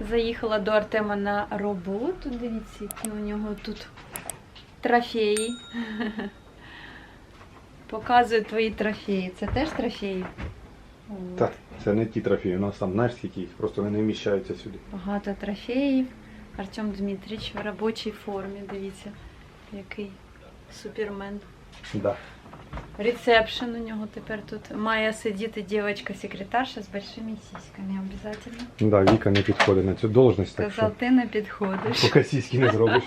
Заїхала до Артема на роботу. Дивіться, які у нього тут трофеї. Показую твої трофеї. Це теж трофеї? Так, це не ті трофеї, у нас там знаєш скільки їх, просто вони не вміщаються сюди. Багато трофеїв. Артем Дмитрич в робочій формі. Дивіться, який супермен. Да. Ресепшн у нього тепер тут має сидіти дівчинка-секретарша з большими сіськами обов'язково. Да, Віка не підходить на цю должність, так Сказав, що ти не підходиш. поки сіськи не зробиш.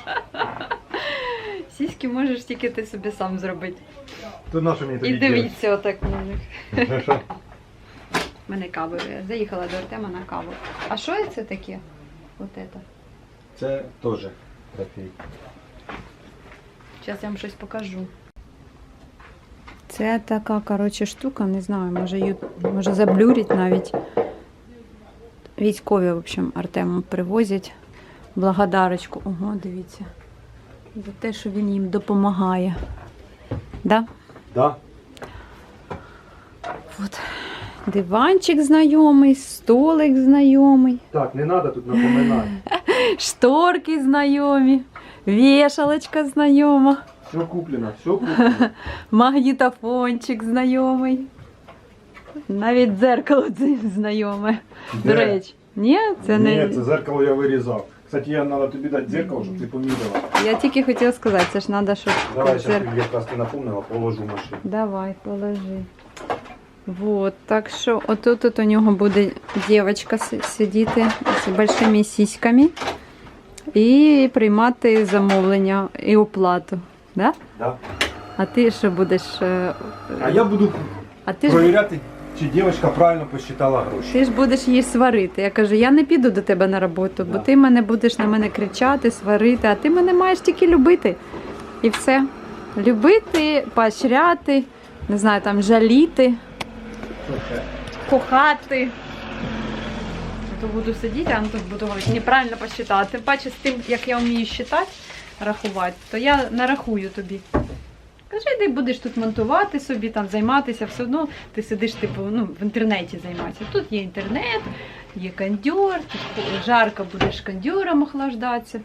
Сіськи можеш тільки ти собі сам зробити. То на що мені І дивіться отак на них. У мене кави. Я заїхала до Артема на каву. А що це таке? От це. Це теж трофей. Зараз я вам щось покажу. Це така, коротше, штука, не знаю, може, ю... може заблюрить навіть. Військові, в общем, Артему привозять благодарочку. Ого, дивіться. За те, що він їм допомагає. Да? Да? От. Диванчик знайомий, столик знайомий, Так, не треба тут напоминати. шторки знайомі, вішалочка знайома. Все куплено, все куплено. Магнітофончик знайомий. Навіть дзеркало це знайоме. До речі. Ні, це не. Ні, це зеркало я вирізав. Кстати, я треба тобі дати зеркало, щоб ти поміряла. Я тільки хотіла сказати, це ж треба, щоб Давай, зараз якраз ти напомнила, положу в машину. Давай, положи. Вот, так що отут тут у нього буде дівчинка си- сидіти з большими сіськами і приймати замовлення і оплату. Да? Да? А ти що будеш? е, А я буду а ти ж провіряти, чи дівчинка правильно посчитала гроші. Ти ж будеш її сварити. Я кажу, я не піду до тебе на роботу, бо Да. ти мене будеш на мене кричати, сварити, а ти мене маєш тільки любити. І все. Любити, поощряти, не знаю, там жаліти, кохати. То буду сидіти, а тут буду говорити, неправильно посчитати. Тим паче з тим, як я вмію считати, рахувати, то я нарахую тобі. Кажи, ти будеш тут монтувати собі, там займатися, все одно ти сидиш, типу, ну, в інтернеті займатися. Тут є інтернет, є кондьор, жарко будеш кондьором охлаждатися,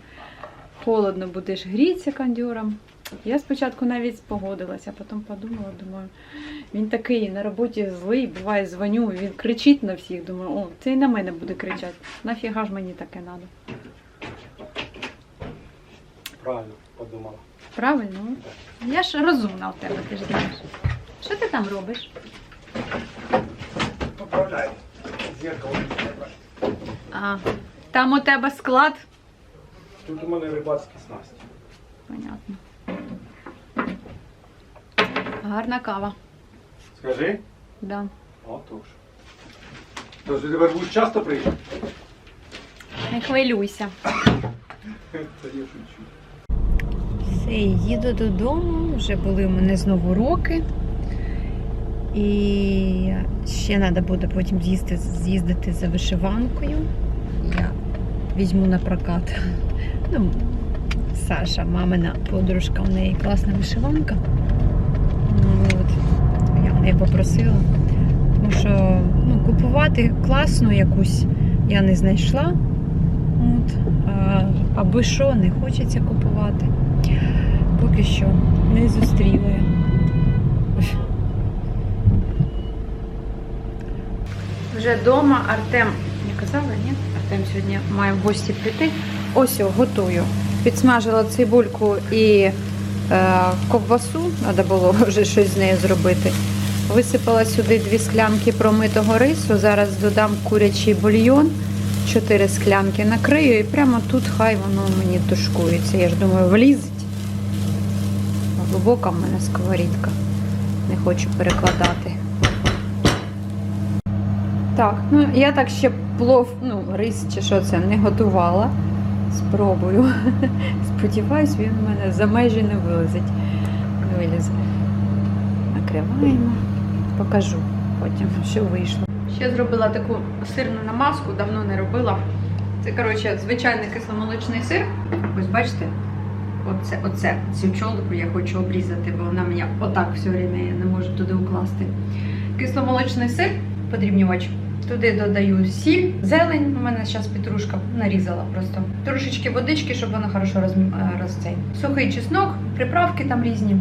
холодно будеш грітися кондьором. Я спочатку навіть спогодилася, а потім подумала, думаю, він такий на роботі злий, буває, дзвоню, він кричить на всіх. Думаю, о, це і на мене буде кричати. Нафіга ж мені таке треба? Правильно подумала. Правильно? Я ж розумна у тебе, ти ж знаєш. Що ти там робиш? Поправляй. Зеркало. не А, там у тебе склад. Тут у мене рибацькі снасті. Понятно. Гарна кава. Скажи. Да. Отож. Тож ти тепер будеш часто приїжджати? Не хвилюйся. Це я шучу. Все, їду додому. Вже були у мене знову уроки. І ще треба буде потім з'їздити, з'їздити за вишиванкою. Я візьму на прокат. Ну, Саша, мамина подружка, у неї класна вишиванка. Ну, От. Я в неї попросила. Тому що ну, купувати класну якусь я не знайшла. От. А, аби що, не хочеться купувати. Поки що не зустріла я. Вже вдома Артем. Я казала, ні? Артем сьогодні має в гості прийти. Ось його готую. Підсмажила цибульку і е, ковбасу. Треба було вже щось з нею зробити. Висипала сюди дві склянки промитого рису. Зараз додам курячий бульйон. Чотири склянки накрию і прямо тут хай воно мені тушкується. Я ж думаю, влізить. Глибока в мене сковорідка. Не хочу перекладати. Так, ну я так ще плов, ну, рис чи що це не готувала. Спробую. Сподіваюсь, він в мене за межі не вилазить. Вилізе. Накриваємо. Покажу потім, що вийшло. Ще зробила таку сирну намазку, давно не робила. Це, коротше, звичайний кисломолочний сир. Ось бачите, оце, оце, цю чолку я хочу обрізати, бо вона мені отак все время я не можу туди укласти. Кисломолочний сир, подрібнювач, Туди додаю сіль, зелень. У мене зараз петрушка нарізала просто. Трошечки водички, щоб воно хорошо роз, е, роз цей. Сухий чеснок, приправки там різні,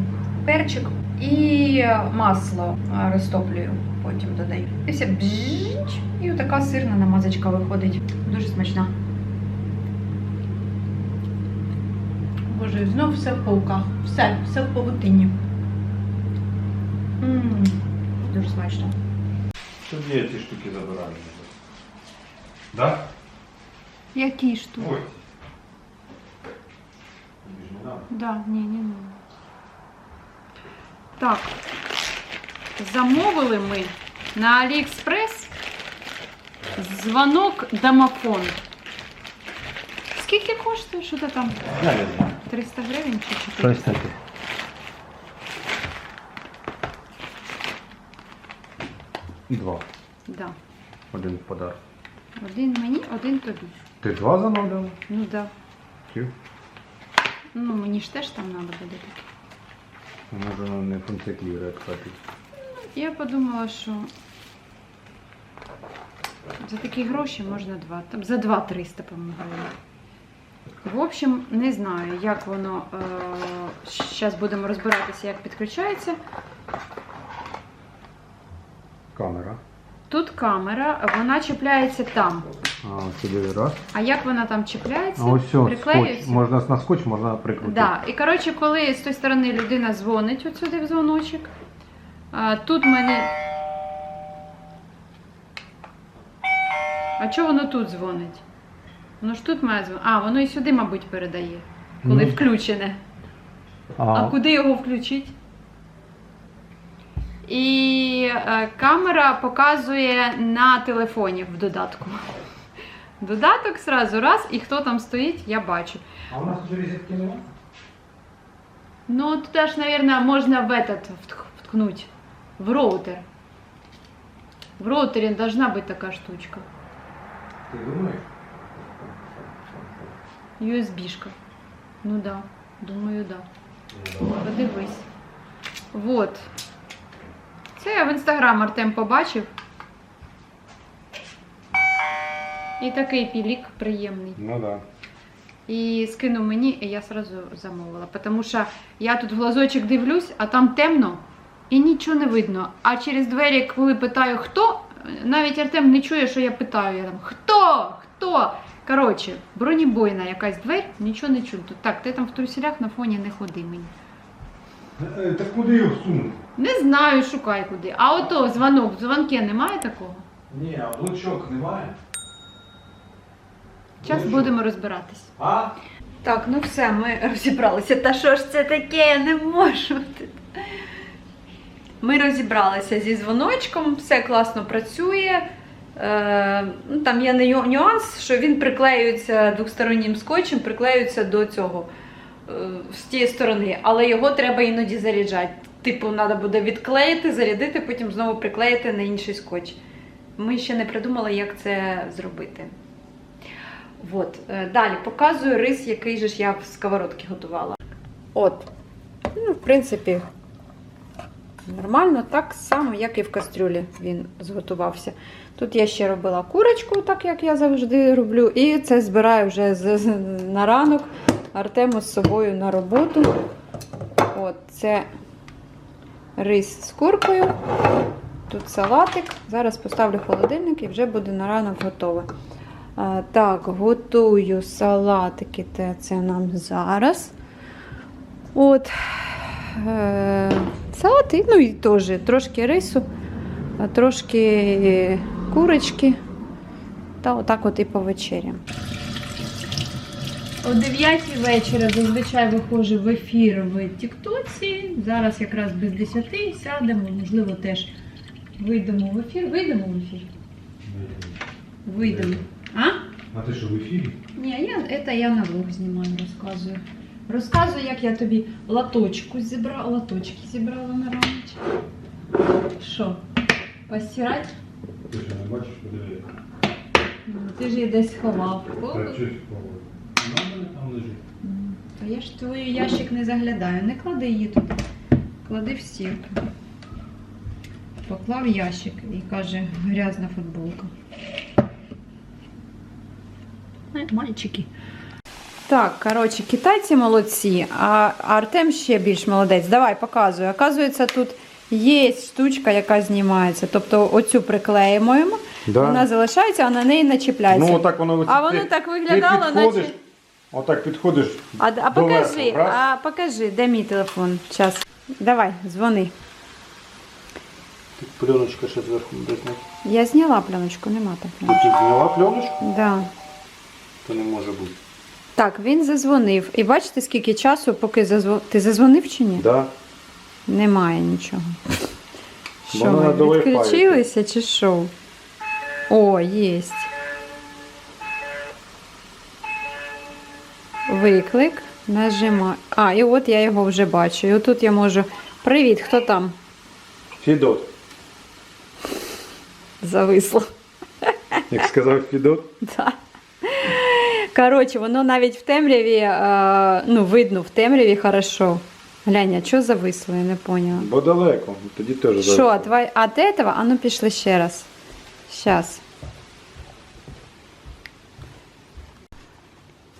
перчик і масло е, розтоплюю. Потім додаю. І все і така сирна намазочка виходить. Дуже смачна. Боже, знов все в пауках. Все, все в павутині. М, Дуже смачно. Тоді я ці штуки забираю. Да? Які тут? Ой. Да, ні, ні, ні. Так. Замовили ми на Аліекспрес дзвонок домофон. Скільки коштує? Що це там? Я не знаю. 300 гривень чи 400? таке? Два. Да. Один в подарок. Один мені, один тобі. Ти два замовляла? Ну да. Чи? Ну мені ж теж там треба буде таке. Може воно не функціонує, кстати. Я подумала, що за такі гроші можна два. Там за два 300, по-моєму. В общем, не знаю, як воно. Зараз будемо розбиратися, як підключається. Камера. Тут камера, вона чіпляється там. А, раз. А як вона там чіпляється? А ось все, скотч. Можна на скотч, можна прикрутити. Да. І коротше, коли з тої сторони людина дзвонить от сюди в дзвоночок, а, тут мене. А чого воно тут дзвонить? Воно ж тут має дзвонити. А, воно і сюди, мабуть, передає, коли Ну. включене. А, А куди його включити? І е, камера показує на телефоні в додатку. Додаток сразу раз, і хто там стоїть, я бачу. а у нас вже розетки немає? Ну, туда ж, наверное, можно в этот втх- вткнуть. В роутер. В роутере должна быть такая штучка. Ти думаєш? USB-шка. Ну да, думаю, да. Подивись. Вот. Це я в інстаграм Артем побачив. І такий пілік приємний. Ну да. І скинув мені, і я сразу замовила. Тому що я тут в глазочок дивлюсь, а там темно і нічого не видно. А через двері, коли питаю хто, навіть Артем не чує, що я питаю. Я там хто? Хто? Коротше, бронебойна якась двері, нічого не чую. Так, ти там в труселях на фоні не ходи мені. Е, Так куди його всунути? Не знаю, шукай куди. А ото дзвонок, в дзвонке немає такого. Ні, а блочок немає. Зараз будемо розбиратись. А? Так, ну все, ми розібралися. Та що ж це таке? Я не можу. Ми розібралися зі дзвоночком, все класно працює. Е, ну, там є нюанс, що він приклеюється двостороннім скотчем, приклеюється до цього е, з тієї сторони, але його треба іноді заряджати. Типу, треба буде відклеїти, зарядити, потім знову приклеїти на інший скотч. Ми ще не придумали, як це зробити. От, е, далі показую рис, який же ж я в сковородці готувала. От. Ну, в принципі, нормально, так само, як і в кастрюлі він зготувався. Тут я ще робила курочку, так як я завжди роблю. І це збираю вже з, на ранок Артему з собою на роботу. От, це рис з куркою. Тут салатик. Зараз поставлю холодильник і вже буде на ранок готове. А, Так, готую салатики, це нам зараз. От. Е, салати, ну і теж трошки рису, трошки курочки. Та отак от і по вечерям. О 9 вечора зазвичай виходжу в ефір в Тіктоці. Зараз якраз без 10 сядемо, можливо, теж вийдемо в ефір. Вийдемо в ефір? Вийдемо. А? А ти що в ефірі? Ні, я, це я на влог знімаю, розказую. Розказую, як я тобі латочку зібрала, латочки зібрала на раночку. Що? Постирати? Ти що не бачиш, подиви. Ну, Ти ж її десь ховав. Щось пробуй. Вона в мене там лежить. М, Та я ж твій ящик не заглядаю. Не клади її туди. Клади в стірку. поклав ящик і каже, грязна футболка. Е, Мальчики. Так, коротше, китайці молодці, а Артем ще більш молодець. Давай, показуй. Оказується, тут є штучка, яка знімається. Тобто оцю приклеїмо йому, Да. вона залишається, а на неї не чіпляється. Ну, отак воно А воно так виглядало, наче- Отак підходиш. А, а покажи, верху, а покажи, де мій телефон? Час. Давай, дзвони. Тут пленочка ще зверху бризне. Я зняла пленочку, нема там Ти зняла пленочку? Да. То не може бути. Так, він зазвонив. І бачите, скільки часу, поки зазвонив. Ти зазвонив чи ні? Да. Немає нічого. Що, Воно на ми Wi-Fi. відключилися чи що? О, єсть. Виклик. Нажимаю. А, і от я його вже бачу. І отут я можу. Привіт, хто там? Фідот. Зависло. Як сказав Фідот. Да. Коротше, воно навіть в темряві, е, ну, видно в темряві хорошо. Глянь, а що зависло, я не поняла. Бо далеко. Тоді теж Що, зависло. твой... от этого? А ну пішли ще раз. Сейчас.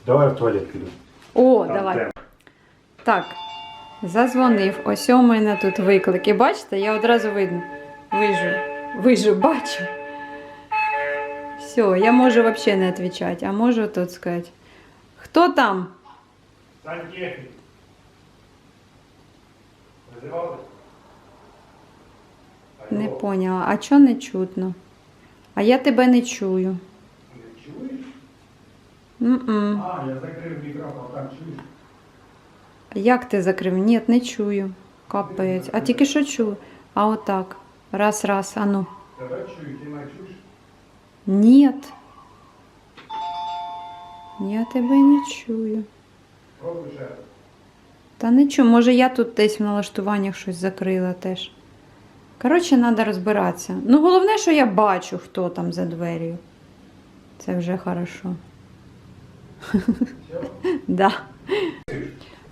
Давай в туалет піду. О, Там давай. темп. Так. Зазвонив. Ось у мене тут виклик. І бачите, я одразу видно. Вижу. Вижу, бачу. Все, я можу взагалі не відповідати, а можу тут сказати. Хто там? Сантехнік. Визивали? Не поняла. А чого не чутно? А я тебе не чую. Не чуєш? М-м. А, я закрив мікрофон, там чуєш? Як ти закрив? Ні, не чую. Капець. А тільки що чую. А отак. Раз, раз, а ну. Тебе чую, ти мене чуєш? Ні. Я тебе не чую. Та не чую. Може я тут десь в налаштуваннях щось закрила теж. Коротше, треба розбиратися. Ну, головне, що я бачу, хто там за дверю. Це вже хорошо. Да.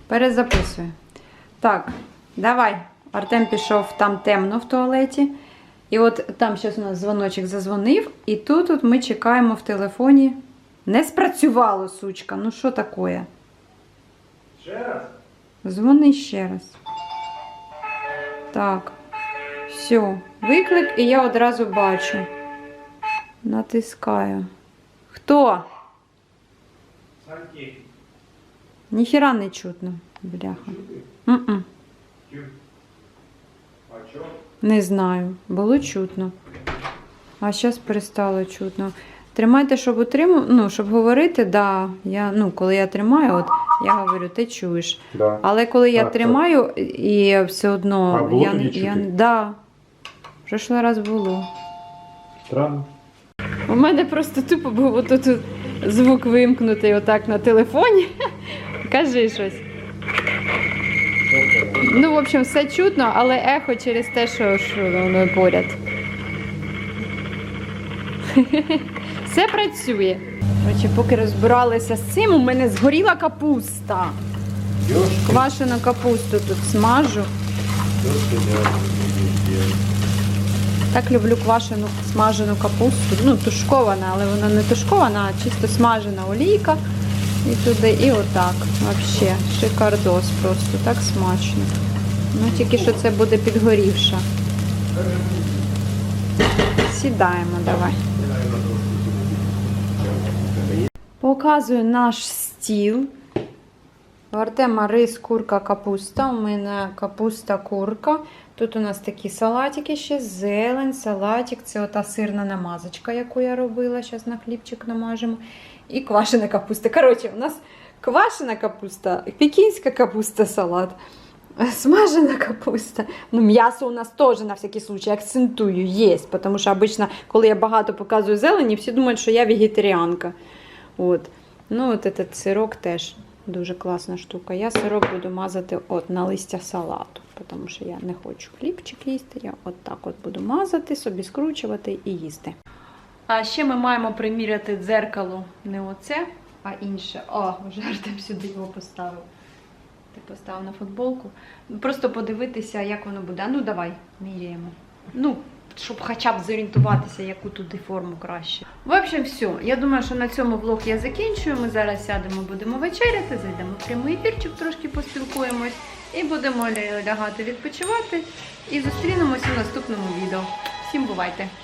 Перезаписую. Так, давай. Артем пішов там темно в туалеті. І от там зараз у нас дзвоночок зазвонив, і тут от ми чекаємо в телефоні. Не спрацювало, сучка. Ну що таке? Ще раз? Дзвони ще раз. Так. Все. Виклик, і я одразу бачу. Натискаю. Хто? Ніхіра не чутно. Бляха. Чути? М-м. Чути. А чого? Не знаю. Було чутно. А зараз перестало чутно. Тримайте, щоб утрим... ну, щоб говорити, да. Я, ну, коли я тримаю, от я говорю, ти чуєш. Да. Але коли я Так, тримаю, і все одно А, було я, тоді не- я, чути? да. Прошлий раз було. Странно. У мене просто тупо був отут звук вимкнутий отак на телефоні. Кажи щось. Ну, в общем, все чутно, але ехо через те, що, що воно поряд. Все працює. Коротше, поки розбиралися з цим, у мене згоріла капуста. Квашену капусту тут смажу. Так люблю квашену смажену капусту. Ну, тушкована, але вона не тушкована, а чисто смажена олійка. І туди, і отак. Вообще, шикардос просто, так смачно. Ну, тільки що це буде підгорівша. Сідаємо, давай. Показую наш стіл. У Артема рис, курка, капуста. У мене капуста, курка. Тут у нас такі салатики ще, зелень, салатик. Це ота сирна намазочка, яку я робила. Зараз на хлібчик намажемо. І квашена капуста. Коротше, у нас квашена капуста, пекінська капуста, салат. Смажена капуста. Ну, м'ясо у нас теж на всякий случай акцентую, є. Тому що обично, коли я багато показую зелені, всі думають, що я вегетаріанка. От. Ну, от этот сирок теж дуже класна штука. Я сирок буду мазати от на листя салату, тому що я не хочу хлібчик їсти. Я от так от буду мазати, собі скручувати і їсти. А ще ми маємо приміряти дзеркало не оце, а інше. О, вже сюди його поставив. Ти поставив на футболку. Просто подивитися, як воно буде. Ну, давай, міряємо. Ну, щоб хоча б зорієнтуватися, яку туди форму краще. В общем, все. Я думаю, що на цьому влог я закінчую. Ми зараз сядемо, будемо вечеряти, зайдемо в прямий ефірчик, трошки поспілкуємось і будемо лягати відпочивати. І зустрінемося в наступному відео. Всім бувайте!